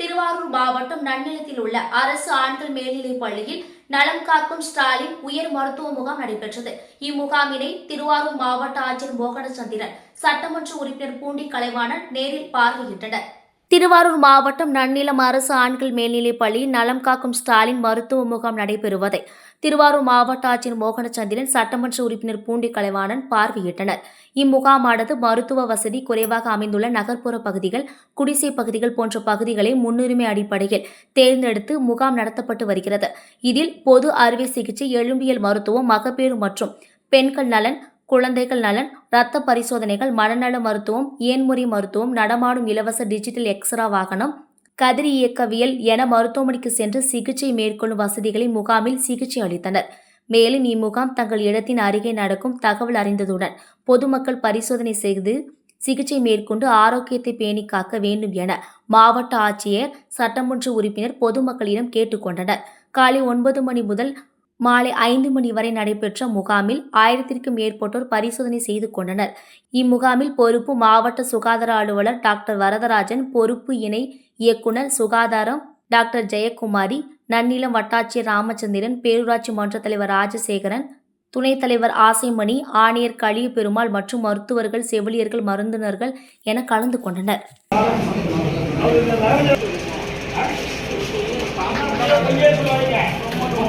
திருவாரூர் மாவட்டம் நன்னிலத்தில் உள்ள அரசு ஆண்கள் மேல்நிலைப் பள்ளியில் நலம் காக்கும் ஸ்டாலின் உயர் மருத்துவ முகாம் நடைபெற்றது. இம்முகாமினை திருவாரூர் மாவட்ட ஆட்சியர் மோகனச்சந்திரன் சட்டமன்ற உறுப்பினர் பூண்டி கலைவாணன் நேரில் பார்வையிட்டனர். திருவாரூர் மாவட்டம் நன்னிலம் அரசு ஆண்கள் மேல்நிலைப் பள்ளியில் நலம் காக்கும் ஸ்டாலின் மருத்துவ முகாம் நடைபெறுவதை திருவாரூர் மாவட்ட ஆட்சியர் மோகனச்சந்திரன் சட்டமன்ற உறுப்பினர் பூண்டி கலைவாணன் பார்வையிட்டனர். இம்முகாமானது மருத்துவ வசதி குறைவாக அமைந்துள்ள நகர்ப்புற பகுதிகள் குடிசை பகுதிகள் போன்ற பகுதிகளை முன்னுரிமை அடிப்படையில் தேர்ந்தெடுத்து முகாம் நடத்தப்பட்டு வருகிறது. இதில் பொது அறுவை சிகிச்சை எலும்பியல் மருத்துவம் மகப்பேறு மற்றும் பெண்கள் நலன் குழந்தைகள் நலன் இரத்த பரிசோதனைகள் மனநல மருத்துவம் ஏன்முறை மருத்துவம் நடமாடும் இலவச டிஜிட்டல் எக்ஸ்ரா வாகனம் கதிரி இயக்கவியல் என மருத்துவமனைக்கு சென்று சிகிச்சை மேற்கொள்ளும் வசதிகளை முகாமில் சிகிச்சை அளித்தனர். மேலும் இம்முகாம் தங்கள் இடத்தின் அருகே நடக்கும் தகவல் அறிந்ததுடன் பொதுமக்கள் பரிசோதனை செய்து சிகிச்சை மேற்கொண்டு ஆரோக்கியத்தை பேணி காக்க வேண்டும் என மாவட்ட ஆட்சியர் சட்டமன்ற உறுப்பினர் பொதுமக்களிடம் கேட்டுக்கொண்டனர். காலை ஒன்பது மணி முதல் மாலை ஐந்து மணி வரை நடைபெற்ற முகாமில் ஆயிரத்திற்கும் மேற்பட்டோர் பரிசோதனை செய்து கொண்டனர். இம்முகாமில் பொறுப்பு மாவட்ட சுகாதார அலுவலர் டாக்டர் வரதராஜன் பொறுப்பு இணை இயக்குனர் சுகாதாரம் டாக்டர் ஜெயக்குமாரி நன்னிலம் வட்டாட்சியர் ராமச்சந்திரன் பேரூராட்சி மன்ற தலைவர் ராஜசேகரன் துணைத் தலைவர் ஆசைமணி ஆணையர் களிய பெருமாள் மற்றும் மருத்துவர்கள் செவிலியர்கள் மருந்தினர்கள் என கலந்து கொண்டனர்.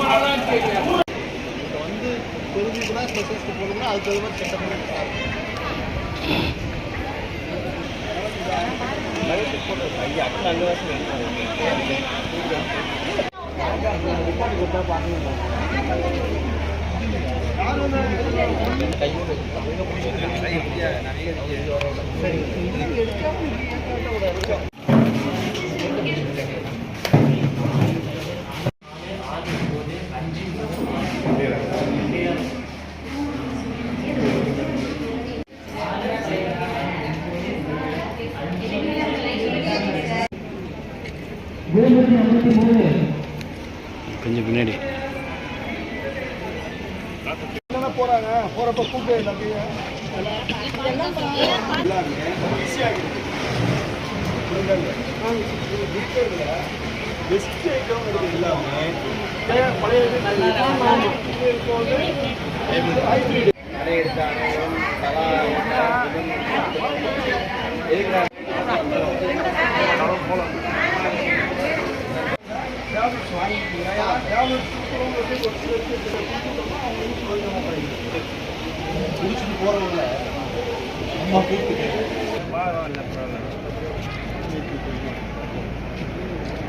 இப்போ வந்து தெரிஞ்சுதுன்னா ஸ்பெஷலிஸ்ட் போகணும்னா அது தகுந்த மாதிரி செட்டப் பண்ணி கொஞ்சம் பின்னாடி. போகிறப்ப கூட்டு எல்லாத்தையும் பெஸ்ட் ஐட்டம் எல்லாமே பழைய இப்போ வந்து hybrid. Tablets வாங்கிக்கிங்க. Tablets கொடுக்குறவங்களுக்கு ஒரு சில விஷயத்துல கொடுத்துட்டோம்னா அவங்களுக்கு பிரயோஜனமா கிடைக்கும். குடிச்சிட்டு போறவங்கள அம்மா கூப்பிட்டு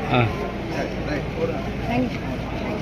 ஆ சரி ரைட் போடுங்க